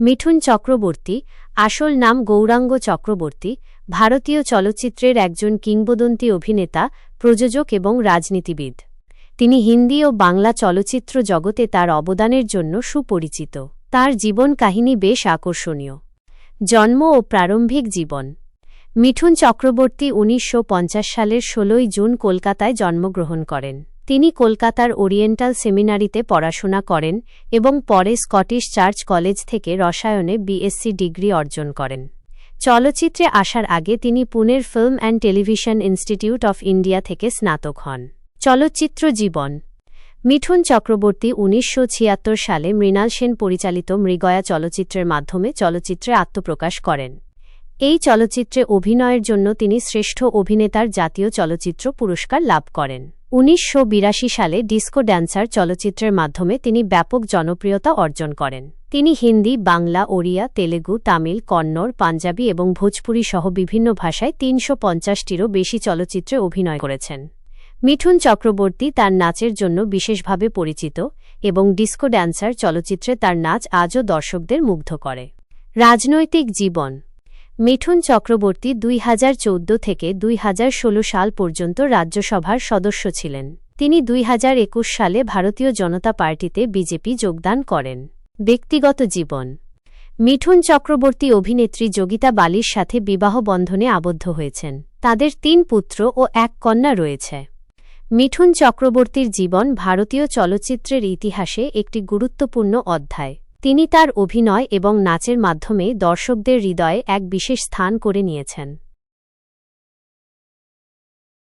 মিঠুন চক্রবর্তী, আসল নাম গৌরাঙ্গ চক্রবর্তী, ভারতীয় চলচ্চিত্রের একজন কিংবদন্তি অভিনেতা, প্রযোজক এবং রাজনীতিবিদ। তিনি হিন্দি ও বাংলা চলচ্চিত্র জগতে তার অবদানের জন্য সুপরিচিত। তার জীবন কাহিনী বেশ আকর্ষণীয়। জন্ম ও প্রারম্ভিক জীবন। মিঠুন চক্রবর্তী উনিশশো পঞ্চাশ সালের ষোলোই জুন কলকাতায় জন্মগ্রহণ করেন। তিনি কলকাতার ওরিয়েন্টাল সেমিনারিতে পড়াশোনা করেন এবং পরে স্কটিশ চার্চ কলেজ থেকে রসায়নে বিএসসি ডিগ্রি অর্জন করেন। চলচ্চিত্রে আসার আগে তিনি পুনের film and television institute of India থেকে স্নাতক হন। চলচ্চিত্র জীবন। মিঠুন চক্রবর্তী উনিশশো ছিয়াত্তর সালে মৃণাল সেন পরিচালিত মৃগয়া চলচ্চিত্রের মাধ্যমে চলচ্চিত্রে আত্মপ্রকাশ করেন। এই চলচ্চিত্রে অভিনয়ের জন্য তিনি শ্রেষ্ঠ অভিনেতার জাতীয় চলচ্চিত্র পুরস্কার লাভ করেন। উনিশশো বিরাশি সালে ডিস্কো ড্যান্সার চলচ্চিত্রের মাধ্যমে তিনি ব্যাপক জনপ্রিয়তা অর্জন করেন। তিনি হিন্দি, বাংলা, ওড়িয়া, তেলেগু, তামিল, কন্নড়, পাঞ্জাবি এবং ভোজপুরি সহ বিভিন্ন ভাষায় তিনশো পঞ্চাশটিরও বেশি চলচ্চিত্রে অভিনয় করেছেন। মিঠুন চক্রবর্তী তার নাচের জন্য বিশেষভাবে পরিচিত এবং ডিস্কো ড্যান্সার চলচ্চিত্রে তার নাচ আজও দর্শকদের মুগ্ধ করে। রাজনৈতিক জীবন মিঠুন চক্রবর্তী দুই হাজার চৌদ্দ থেকে দুই হাজার ষোলো সাল পর্যন্ত রাজ্যসভার সদস্য ছিলেন। তিনি দুই হাজার একুশ সালে ভারতীয় জনতা পার্টিতে বিজেপি যোগদান করেন। ব্যক্তিগত জীবন। মিঠুন চক্রবর্তী অভিনেত্রী যোগিতা বালির সাথে বিবাহ বন্ধনে আবদ্ধ হয়েছেন। তাদের তিন পুত্র ও এক কন্যা রয়েছে। মিঠুন চক্রবর্তীর জীবন ভারতীয় চলচ্চিত্রের ইতিহাসে একটি গুরুত্বপূর্ণ অধ্যায়। তিনি তার অভিনয় এবং নাচের মাধ্যমে দর্শকদের হৃদয়ে এক বিশেষ স্থান করে নিয়েছেন।